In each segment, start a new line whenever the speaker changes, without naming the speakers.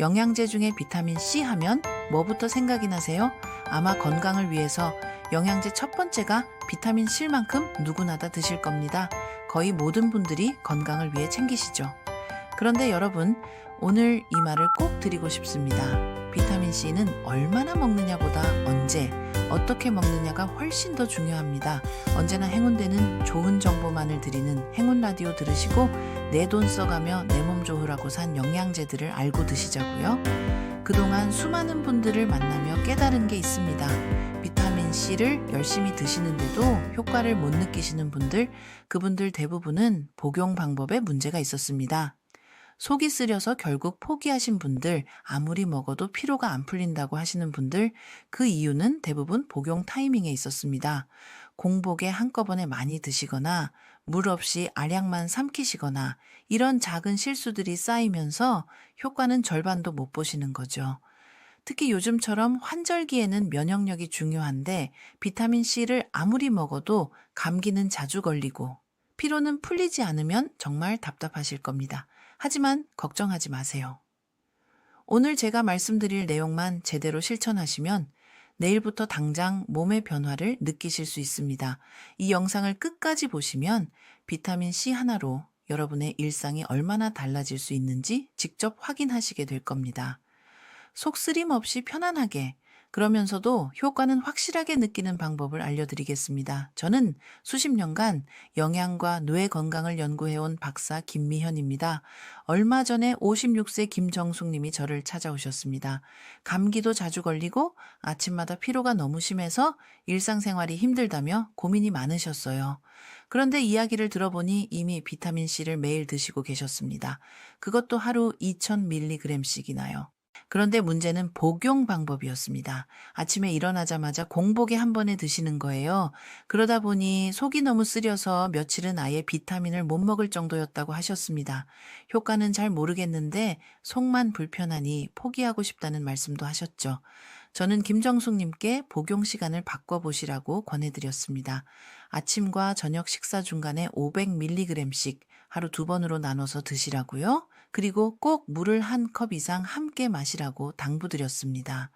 영양제 중에 비타민 C 하면 뭐부터 생각이 나세요? 아마 건강을 위해서 영양제 첫 번째가 비타민 C만큼 누구나 다 드실 겁니다. 거의 모든 분들이 건강을 위해 챙기시죠. 그런데 여러분, 오늘 이 말을 꼭 드리고 싶습니다. 비타민 C는 얼마나 먹느냐보다 언제, 어떻게 먹느냐가 훨씬 더 중요합니다. 언제나 행운되는 좋은 정보만을 드리는 행운 라디오 들으시고 내 돈 써가며 내 몸 좋으라고 산 영양제들을 알고 드시자고요. 그동안 수많은 분들을 만나며 깨달은 게 있습니다. 비타민 C를 열심히 드시는데도 효과를 못 느끼시는 분들, 그분들 대부분은 복용 방법에 문제가 있었습니다. 속이 쓰려서 결국 포기하신 분들, 아무리 먹어도 피로가 안 풀린다고 하시는 분들, 그 이유는 대부분 복용 타이밍에 있었습니다. 공복에 한꺼번에 많이 드시거나, 물 없이 알약만 삼키시거나, 이런 작은 실수들이 쌓이면서 효과는 절반도 못 보시는 거죠. 특히 요즘처럼 환절기에는 면역력이 중요한데, 비타민 C를 아무리 먹어도 감기는 자주 걸리고, 피로는 풀리지 않으면 정말 답답하실 겁니다. 하지만 걱정하지 마세요. 오늘 제가 말씀드릴 내용만 제대로 실천하시면 내일부터 당장 몸의 변화를 느끼실 수 있습니다. 이 영상을 끝까지 보시면 비타민 C 하나로 여러분의 일상이 얼마나 달라질 수 있는지 직접 확인하시게 될 겁니다. 속쓰림 없이 편안하게 그러면서도 효과는 확실하게 느끼는 방법을 알려드리겠습니다. 저는 수십 년간 영양과 뇌 건강을 연구해온 박사 김미현입니다. 얼마 전에 56세 김정숙 님이 저를 찾아오셨습니다. 감기도 자주 걸리고 아침마다 피로가 너무 심해서 일상생활이 힘들다며 고민이 많으셨어요. 그런데 이야기를 들어보니 이미 비타민C를 매일 드시고 계셨습니다. 그것도 하루 2000mg씩이나요. 그런데 문제는 복용 방법이었습니다. 아침에 일어나자마자 공복에 한 번에 드시는 거예요. 그러다 보니 속이 너무 쓰려서 며칠은 아예 비타민을 못 먹을 정도였다고 하셨습니다. 효과는 잘 모르겠는데 속만 불편하니 포기하고 싶다는 말씀도 하셨죠. 저는 김정숙님께 복용 시간을 바꿔보시라고 권해드렸습니다. 아침과 저녁 식사 중간에 500mg씩 하루 두 번으로 나눠서 드시라고요. 그리고 꼭 물을 한 컵 이상 함께 마시라고 당부드렸습니다.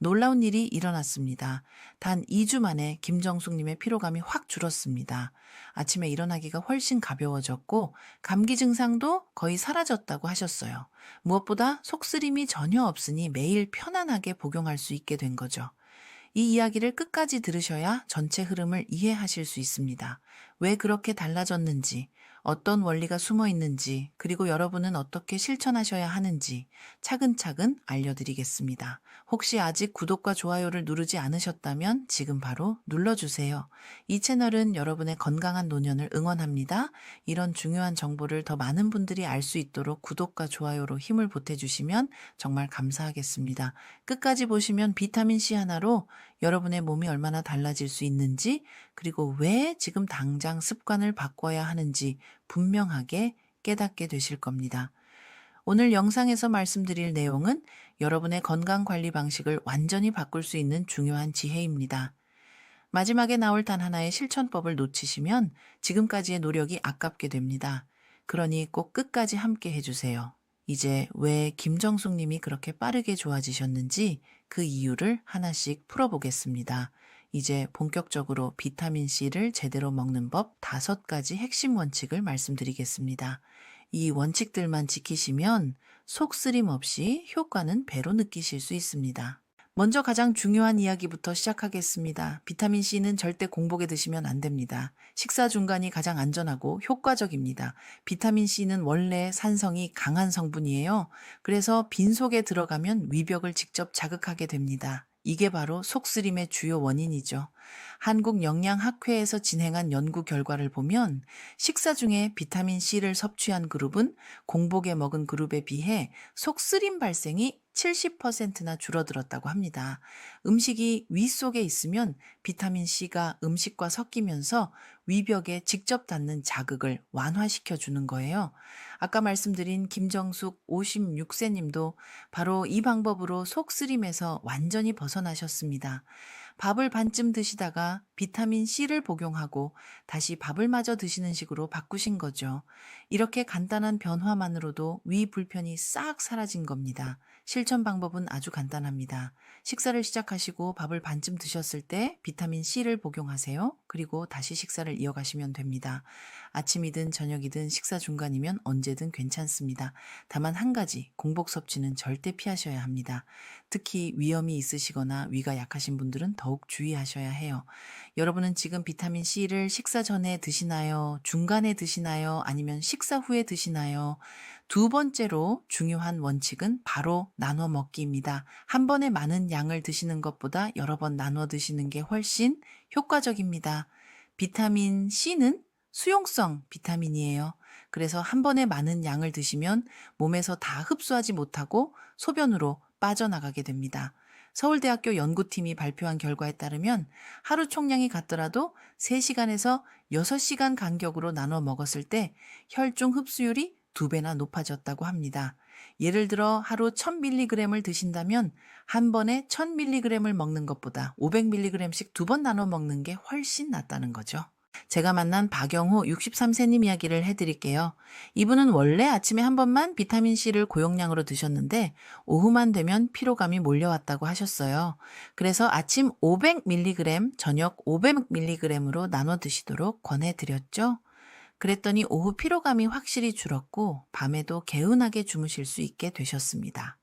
놀라운 일이 일어났습니다. 단 2주 만에 김정숙님의 피로감이 확 줄었습니다. 아침에 일어나기가 훨씬 가벼워졌고 감기 증상도 거의 사라졌다고 하셨어요. 무엇보다 속쓰림이 전혀 없으니 매일 편안하게 복용할 수 있게 된 거죠. 이 이야기를 끝까지 들으셔야 전체 흐름을 이해하실 수 있습니다. 왜 그렇게 달라졌는지, 어떤 원리가 숨어 있는지, 그리고 여러분은 어떻게 실천하셔야 하는지 차근차근 알려드리겠습니다. 혹시 아직 구독과 좋아요를 누르지 않으셨다면 지금 바로 눌러주세요. 이 채널은 여러분의 건강한 노년을 응원합니다. 이런 중요한 정보를 더 많은 분들이 알 수 있도록 구독과 좋아요로 힘을 보태주시면 정말 감사하겠습니다. 끝까지 보시면 비타민C 하나로 여러분의 몸이 얼마나 달라질 수 있는지, 그리고 왜 지금 당장 습관을 바꿔야 하는지 분명하게 깨닫게 되실 겁니다. 오늘 영상에서 말씀드릴 내용은 여러분의 건강 관리 방식을 완전히 바꿀 수 있는 중요한 지혜입니다. 마지막에 나올 단 하나의 실천법을 놓치시면 지금까지의 노력이 아깝게 됩니다. 그러니 꼭 끝까지 함께 해주세요. 이제 왜 김정숙 님이 그렇게 빠르게 좋아지셨는지 그 이유를 하나씩 풀어보겠습니다. 이제 본격적으로 비타민C를 제대로 먹는 법 다섯 가지 핵심 원칙을 말씀드리겠습니다. 이 원칙들만 지키시면 속쓰림 없이 효과는 배로 느끼실 수 있습니다. 먼저 가장 중요한 이야기부터 시작하겠습니다. 비타민C는 절대 공복에 드시면 안 됩니다. 식사 중간이 가장 안전하고 효과적입니다. 비타민C는 원래 산성이 강한 성분이에요. 그래서 빈속에 들어가면 위벽을 직접 자극하게 됩니다. 이게 바로 속쓰림의 주요 원인이죠. 한국영양학회에서 진행한 연구 결과를 보면 식사 중에 비타민 C를 섭취한 그룹은 공복에 먹은 그룹에 비해 속쓰림 발생이 70%나 줄어들었다고 합니다. 음식이 위 속에 있으면 비타민 C가 음식과 섞이면서 위벽에 직접 닿는 자극을 완화시켜 주는 거예요. 아까 말씀드린 김정숙 56세 님도 바로 이 방법으로 속쓰림에서 완전히 벗어나셨습니다. 밥을 반쯤 드시다가 비타민 C를 복용하고 다시 밥을 마저 드시는 식으로 바꾸신 거죠. 이렇게 간단한 변화만으로도 위 불편이 싹 사라진 겁니다. 실천 방법은 아주 간단합니다. 식사를 시작하시고 밥을 반쯤 드셨을 때 비타민 C를 복용하세요. 그리고 다시 식사를 이어가시면 됩니다. 아침이든 저녁이든 식사 중간이면 언제든 괜찮습니다. 다만 한 가지, 공복 섭취는 절대 피하셔야 합니다. 특히 위염이 있으시거나 위가 약하신 분들은 더욱 주의하셔야 해요. 여러분은 지금 비타민 C를 식사 전에 드시나요? 중간에 드시나요? 아니면 식사 후에 드시나요? 두 번째로 중요한 원칙은 바로 나눠 먹기입니다. 한 번에 많은 양을 드시는 것보다 여러 번 나눠 드시는 게 훨씬 효과적입니다. 비타민 C는 수용성 비타민이에요. 그래서 한 번에 많은 양을 드시면 몸에서 다 흡수하지 못하고 소변으로 빠져나가게 됩니다. 서울대학교 연구팀이 발표한 결과에 따르면 하루 총량이 같더라도 3시간에서 6시간 간격으로 나눠 먹었을 때 혈중 흡수율이 두 배나 높아졌다고 합니다. 예를 들어 하루 1000mg을 드신다면 한 번에 1000mg을 먹는 것보다 500mg씩 두 번 나눠 먹는 게 훨씬 낫다는 거죠. 제가 만난 박영호 63세님 이야기를 해드릴게요. 이분은 원래 아침에 한 번만 비타민C를 고용량으로 드셨는데 오후만 되면 피로감이 몰려왔다고 하셨어요. 그래서 아침 500mg, 저녁 500mg으로 나눠 드시도록 권해드렸죠. 그랬더니 오후 피로감이 확실히 줄었고 밤에도 개운하게 주무실 수 있게 되셨습니다.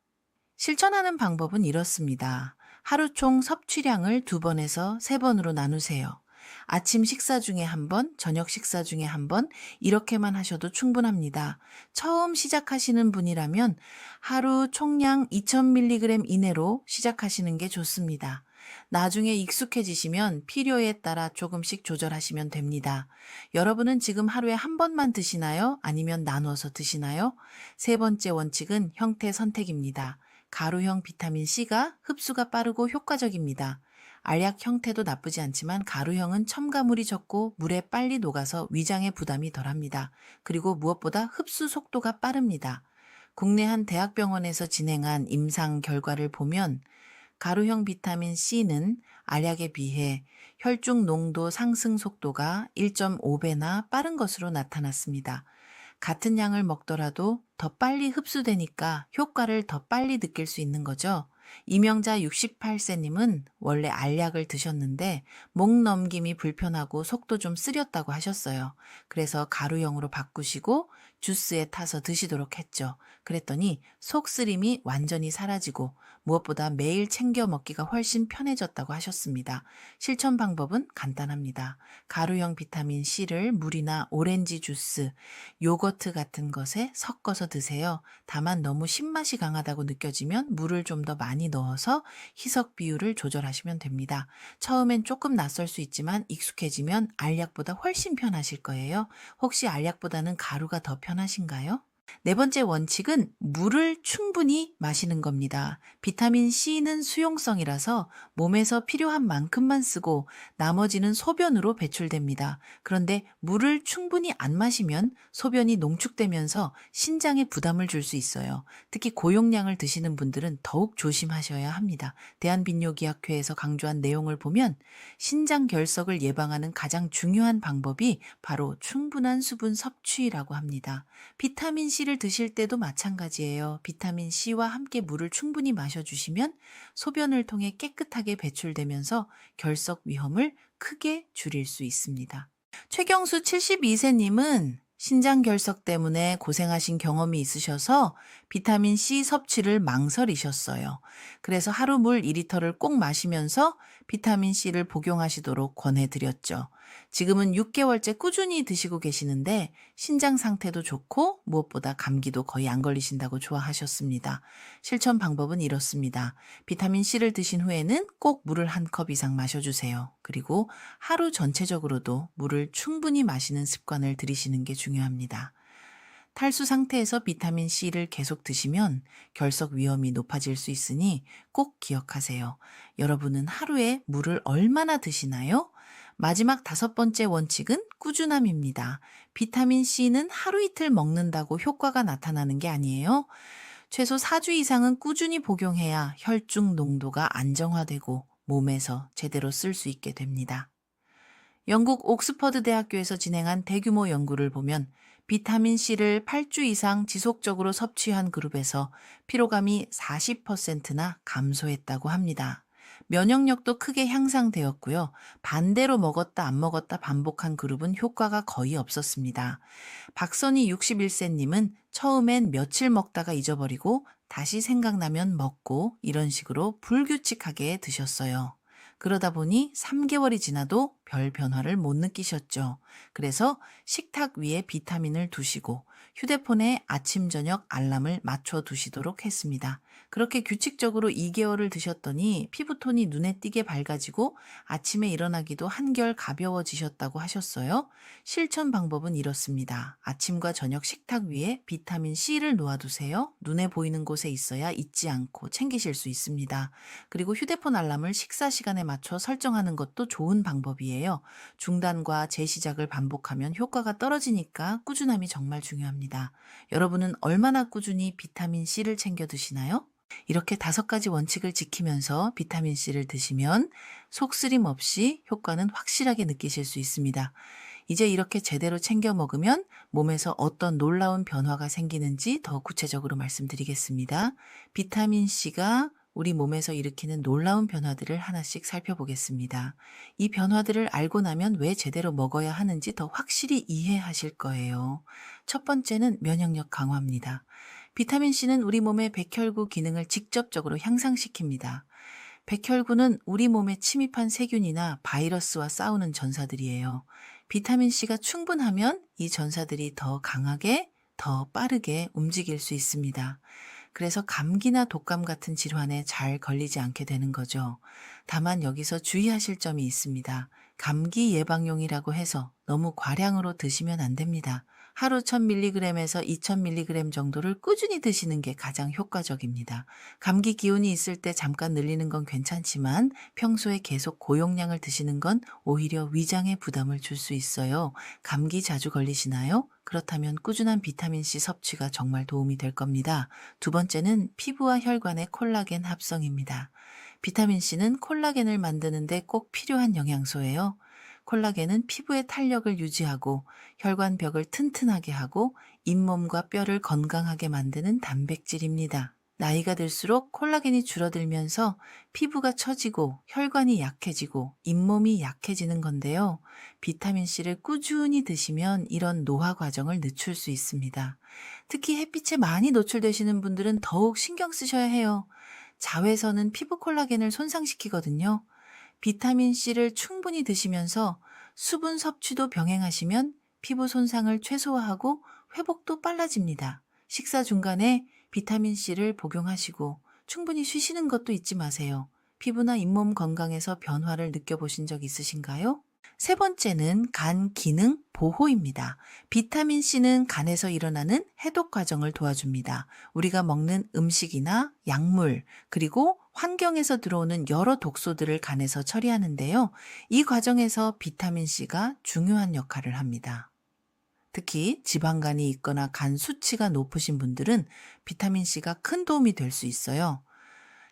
실천하는 방법은 이렇습니다. 하루 총 섭취량을 두 번에서 세 번으로 나누세요. 아침 식사 중에 한 번, 저녁 식사 중에 한 번, 이렇게만 하셔도 충분합니다. 처음 시작하시는 분이라면 하루 총량 2000mg 이내로 시작하시는 게 좋습니다. 나중에 익숙해지시면 필요에 따라 조금씩 조절하시면 됩니다. 여러분은 지금 하루에 한 번만 드시나요? 아니면 나눠서 드시나요? 세 번째 원칙은 형태 선택입니다. 가루형 비타민 C가 흡수가 빠르고 효과적입니다. 알약 형태도 나쁘지 않지만 가루형은 첨가물이 적고 물에 빨리 녹아서 위장에 부담이 덜합니다. 그리고 무엇보다 흡수 속도가 빠릅니다. 국내 한 대학병원에서 진행한 임상 결과를 보면 가루형 비타민 C는 알약에 비해 혈중 농도 상승 속도가 1.5배나 빠른 것으로 나타났습니다. 같은 양을 먹더라도 더 빨리 흡수되니까 효과를 더 빨리 느낄 수 있는 거죠. 이명자 68세님은 원래 알약을 드셨는데 목 넘김이 불편하고 속도 좀 쓰렸다고 하셨어요. 그래서 가루형으로 바꾸시고 주스에 타서 드시도록 했죠. 그랬더니 속쓰림이 완전히 사라지고 무엇보다 매일 챙겨 먹기가 훨씬 편해졌다고 하셨습니다. 실천 방법은 간단합니다. 가루형 비타민 C를 물이나 오렌지 주스, 요거트 같은 것에 섞어서 드세요. 다만 너무 신맛이 강하다고 느껴지면 물을 좀 더 많이 넣어서 희석 비율을 조절하시면 됩니다. 처음엔 조금 낯설 수 있지만 익숙해지면 알약보다 훨씬 편하실 거예요. 혹시 알약보다는 가루가 더 편하 신가요? 네 번째 원칙은 물을 충분히 마시는 겁니다. 비타민 C는 수용성이라서 몸에서 필요한 만큼만 쓰고 나머지는 소변으로 배출됩니다. 그런데 물을 충분히 안 마시면 소변이 농축되면서 신장에 부담을 줄 수 있어요. 특히 고용량을 드시는 분들은 더욱 조심하셔야 합니다. 대한빈뇨기학회에서 강조한 내용을 보면 신장 결석을 예방하는 가장 중요한 방법이 바로 충분한 수분 섭취라고 합니다. 비타민 C 를 드실 때도 마찬가지예요. 비타민 C와 함께 물을 충분히 마셔주시면 소변을 통해 깨끗하게 배출되면서 결석 위험을 크게 줄일 수 있습니다. 최경수 72세님은 신장 결석 때문에 고생하신 경험이 있으셔서 비타민 C 섭취를 망설이셨어요. 그래서 하루 물 2리터를 꼭 마시면서 비타민 C를 복용하시도록 권해드렸죠. 지금은 6개월째 꾸준히 드시고 계시는데 신장 상태도 좋고 무엇보다 감기도 거의 안 걸리신다고 좋아하셨습니다. 실천 방법은 이렇습니다. 비타민 C를 드신 후에는 꼭 물을 한 컵 이상 마셔주세요. 그리고 하루 전체적으로도 물을 충분히 마시는 습관을 들이시는 게 중요합니다. 탈수 상태에서 비타민 C를 계속 드시면 결석 위험이 높아질 수 있으니 꼭 기억하세요. 여러분은 하루에 물을 얼마나 드시나요? 마지막 다섯 번째 원칙은 꾸준함입니다. 비타민 C는 하루 이틀 먹는다고 효과가 나타나는 게 아니에요. 최소 4주 이상은 꾸준히 복용해야 혈중 농도가 안정화되고 몸에서 제대로 쓸 수 있게 됩니다. 영국 옥스퍼드 대학교에서 진행한 대규모 연구를 보면 비타민 C를 8주 이상 지속적으로 섭취한 그룹에서 피로감이 40%나 감소했다고 합니다. 면역력도 크게 향상되었고요. 반대로 먹었다 안 먹었다 반복한 그룹은 효과가 거의 없었습니다. 박선희 61세님은 처음엔 며칠 먹다가 잊어버리고 다시 생각나면 먹고 이런 식으로 불규칙하게 드셨어요. 그러다 보니 3개월이 지나도 별 변화를 못 느끼셨죠. 그래서 식탁 위에 비타민을 두시고 휴대폰에 아침, 저녁 알람을 맞춰 두시도록 했습니다. 그렇게 규칙적으로 2개월을 드셨더니 피부톤이 눈에 띄게 밝아지고 아침에 일어나기도 한결 가벼워지셨다고 하셨어요. 실천 방법은 이렇습니다. 아침과 저녁 식탁 위에 비타민 C를 놓아두세요. 눈에 보이는 곳에 있어야 잊지 않고 챙기실 수 있습니다. 그리고 휴대폰 알람을 식사 시간에 맞춰 설정하는 것도 좋은 방법이에요. 중단과 재시작을 반복하면 효과가 떨어지니까 꾸준함이 정말 중요합 니다. 여러분은 얼마나 꾸준히 비타민 C를 챙겨 드시나요? 이렇게 다섯 가지 원칙을 지키면서 비타민 C를 드시면 속쓰림 없이 효과는 확실하게 느끼실 수 있습니다. 이제 이렇게 제대로 챙겨 먹으면 몸에서 어떤 놀라운 변화가 생기는지 더 구체적으로 말씀드리겠습니다. 비타민 C가 우리 몸에서 일으키는 놀라운 변화들을 하나씩 살펴보겠습니다. 이 변화들을 알고 나면 왜 제대로 먹어야 하는지 더 확실히 이해하실 거예요. 첫 번째는 면역력 강화입니다. 비타민 C는 우리 몸의 백혈구 기능을 직접적으로 향상시킵니다. 백혈구는 우리 몸에 침입한 세균이나 바이러스와 싸우는 전사들이에요. 비타민 C가 충분하면 이 전사들이 더 강하게, 더 빠르게 움직일 수 있습니다. 그래서 감기나 독감 같은 질환에 잘 걸리지 않게 되는 거죠. 다만 여기서 주의하실 점이 있습니다. 감기 예방용이라고 해서 너무 과량으로 드시면 안 됩니다. 하루 1000mg에서 2000mg 정도를 꾸준히 드시는 게 가장 효과적입니다. 감기 기운이 있을 때 잠깐 늘리는 건 괜찮지만 평소에 계속 고용량을 드시는 건 오히려 위장에 부담을 줄 수 있어요. 감기 자주 걸리시나요? 그렇다면 꾸준한 비타민C 섭취가 정말 도움이 될 겁니다. 두 번째는 피부와 혈관의 콜라겐 합성입니다. 비타민C는 콜라겐을 만드는데 꼭 필요한 영양소예요. 콜라겐은 피부의 탄력을 유지하고 혈관벽을 튼튼하게 하고 잇몸과 뼈를 건강하게 만드는 단백질입니다. 나이가 들수록 콜라겐이 줄어들면서 피부가 처지고 혈관이 약해지고 잇몸이 약해지는 건데요. 비타민C를 꾸준히 드시면 이런 노화 과정을 늦출 수 있습니다. 특히 햇빛에 많이 노출되시는 분들은 더욱 신경 쓰셔야 해요. 자외선은 피부 콜라겐을 손상시키거든요. 비타민 C를 충분히 드시면서 수분 섭취도 병행하시면 피부 손상을 최소화하고 회복도 빨라집니다. 식사 중간에 비타민 C를 복용하시고 충분히 쉬시는 것도 잊지 마세요. 피부나 잇몸 건강에서 변화를 느껴보신 적 있으신가요? 세 번째는 간 기능 보호입니다. 비타민 C는 간에서 일어나는 해독 과정을 도와줍니다. 우리가 먹는 음식이나 약물, 그리고 환경에서 들어오는 여러 독소들을 간에서 처리하는데요. 이 과정에서 비타민 C가 중요한 역할을 합니다. 특히 지방간이 있거나 간 수치가 높으신 분들은 비타민 C가 큰 도움이 될 수 있어요.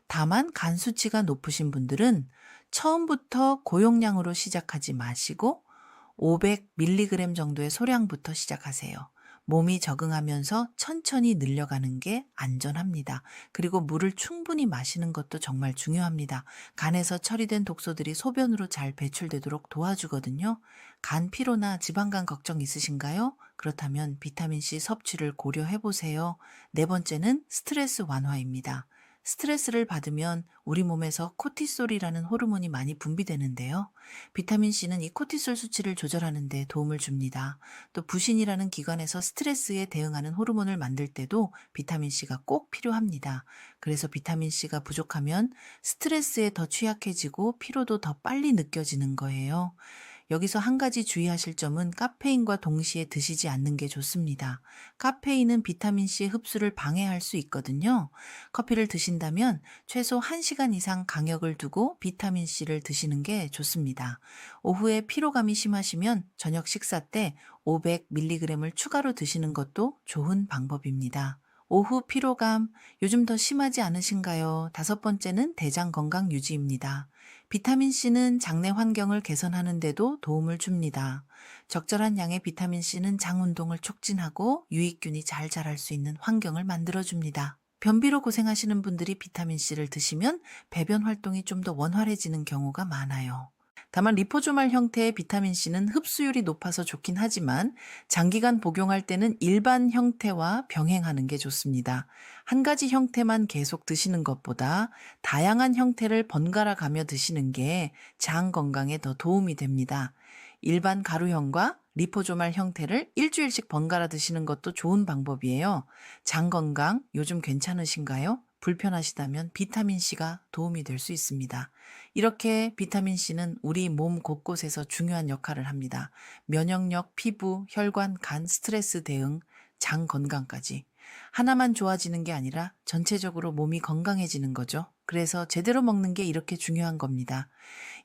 다만 간 수치가 높으신 분들은 처음부터 고용량으로 시작하지 마시고 500mg 정도의 소량부터 시작하세요. 몸이 적응하면서 천천히 늘려가는 게 안전합니다. 그리고 물을 충분히 마시는 것도 정말 중요합니다. 간에서 처리된 독소들이 소변으로 잘 배출되도록 도와주거든요. 간 피로나 지방간 걱정 있으신가요? 그렇다면 비타민C 섭취를 고려해 보세요. 네 번째는 스트레스 완화입니다. 스트레스를 받으면 우리 몸에서 코티솔이라는 호르몬이 많이 분비되는데요. 비타민C는 이 코티솔 수치를 조절하는 데 도움을 줍니다. 또 부신이라는 기관에서 스트레스에 대응하는 호르몬을 만들 때도 비타민C가 꼭 필요합니다. 그래서 비타민C가 부족하면 스트레스에 더 취약해지고 피로도 더 빨리 느껴지는 거예요. 여기서 한 가지 주의하실 점은 카페인과 동시에 드시지 않는 게 좋습니다. 카페인은 비타민C의 흡수를 방해할 수 있거든요. 커피를 드신다면 최소 1시간 이상 간격을 두고 비타민C를 드시는 게 좋습니다. 오후에 피로감이 심하시면 저녁 식사 때 500mg을 추가로 드시는 것도 좋은 방법입니다. 오후 피로감, 요즘 더 심하지 않으신가요? 다섯 번째는 대장 건강 유지입니다. 비타민C는 장내 환경을 개선하는데도 도움을 줍니다. 적절한 양의 비타민C는 장 운동을 촉진하고 유익균이 잘 자랄 수 있는 환경을 만들어줍니다. 변비로 고생하시는 분들이 비타민C를 드시면 배변 활동이 좀 더 원활해지는 경우가 많아요. 다만 리포조말 형태의 비타민C는 흡수율이 높아서 좋긴 하지만 장기간 복용할 때는 일반 형태와 병행하는 게 좋습니다. 한 가지 형태만 계속 드시는 것보다 다양한 형태를 번갈아 가며 드시는 게 장 건강에 더 도움이 됩니다. 일반 가루형과 리포조말 형태를 일주일씩 번갈아 드시는 것도 좋은 방법이에요. 장 건강 요즘 괜찮으신가요? 불편하시다면 비타민C가 도움이 될 수 있습니다. 이렇게 비타민C는 우리 몸 곳곳에서 중요한 역할을 합니다. 면역력, 피부, 혈관, 간, 스트레스 대응, 장 건강까지. 하나만 좋아지는 게 아니라 전체적으로 몸이 건강해지는 거죠. 그래서 제대로 먹는 게 이렇게 중요한 겁니다.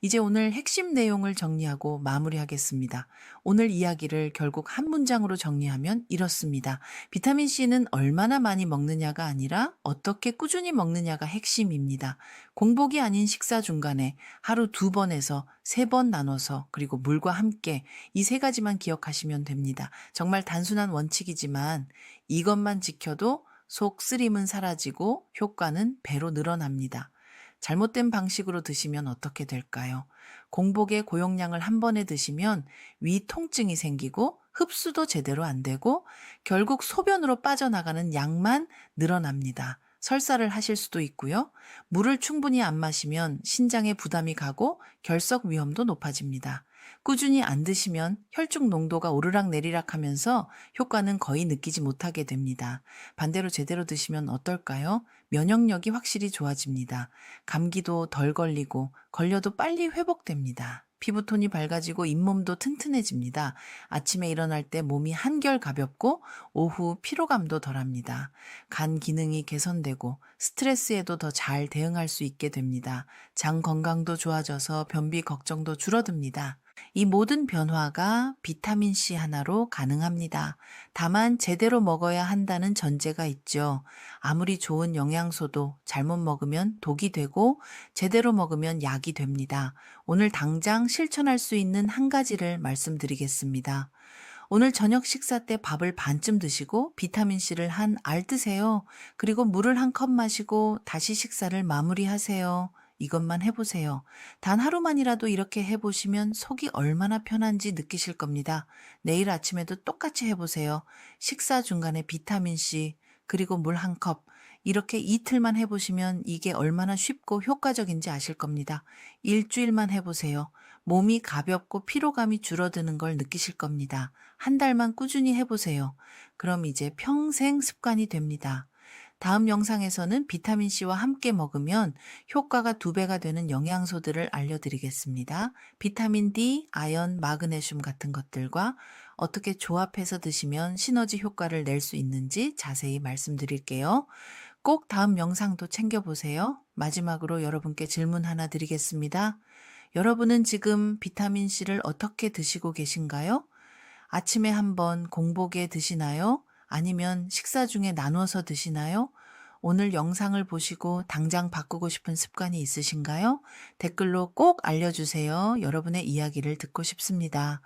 이제 오늘 핵심 내용을 정리하고 마무리하겠습니다. 오늘 이야기를 결국 한 문장으로 정리하면 이렇습니다. 비타민C는 얼마나 많이 먹느냐가 아니라 어떻게 꾸준히 먹느냐가 핵심입니다. 공복이 아닌 식사 중간에 하루 두 번에서 세 번 나눠서 그리고 물과 함께 이 세 가지만 기억하시면 됩니다. 정말 단순한 원칙이지만 이것만 지켜 도 속 쓰림은 사라지고 효과는 배로 늘어납니다. 잘못된 방식으로 드시면 어떻게 될까요? 공복에 고용량을 한 번에 드시면 위 통증이 생기고 흡수도 제대로 안 되고 결국 소변으로 빠져나가는 양만 늘어납니다. 설사를 하실 수도 있고요. 물을 충분히 안 마시면 신장에 부담이 가고 결석 위험도 높아집니다. 꾸준히 안 드시면 혈중 농도가 오르락 내리락 하면서 효과는 거의 느끼지 못하게 됩니다. 반대로 제대로 드시면 어떨까요? 면역력이 확실히 좋아집니다. 감기도 덜 걸리고 걸려도 빨리 회복됩니다. 피부톤이 밝아지고 잇몸도 튼튼해집니다. 아침에 일어날 때 몸이 한결 가볍고 오후 피로감도 덜합니다. 간 기능이 개선되고 스트레스에도 더 잘 대응할 수 있게 됩니다. 장 건강도 좋아져서 변비 걱정도 줄어듭니다. 이 모든 변화가 비타민C 하나로 가능합니다. 다만 제대로 먹어야 한다는 전제가 있죠. 아무리 좋은 영양소도 잘못 먹으면 독이 되고 제대로 먹으면 약이 됩니다. 오늘 당장 실천할 수 있는 한 가지를 말씀드리겠습니다. 오늘 저녁 식사 때 밥을 반쯤 드시고 비타민C를 한 알 드세요. 그리고 물을 한 컵 마시고 다시 식사를 마무리하세요. 이것만 해보세요. 단 하루만이라도 이렇게 해보시면 속이 얼마나 편한지 느끼실 겁니다. 내일 아침에도 똑같이 해보세요. 식사 중간에 비타민C, 그리고 물 한 컵, 이렇게 이틀만 해보시면 이게 얼마나 쉽고 효과적인지 아실 겁니다. 일주일만 해보세요. 몸이 가볍고 피로감이 줄어드는 걸 느끼실 겁니다. 한 달만 꾸준히 해보세요. 그럼 이제 평생 습관이 됩니다. 다음 영상에서는 비타민C와 함께 먹으면 효과가 두 배가 되는 영양소들을 알려드리겠습니다. 비타민 D, 아연, 마그네슘 같은 것들과 어떻게 조합해서 드시면 시너지 효과를 낼 수 있는지 자세히 말씀드릴게요. 꼭 다음 영상도 챙겨보세요. 마지막으로 여러분께 질문 하나 드리겠습니다. 여러분은 지금 비타민C를 어떻게 드시고 계신가요? 아침에 한번 공복에 드시나요? 아니면 식사 중에 나눠서 드시나요? 오늘 영상을 보시고 당장 바꾸고 싶은 습관이 있으신가요? 댓글로 꼭 알려주세요. 여러분의 이야기를 듣고 싶습니다.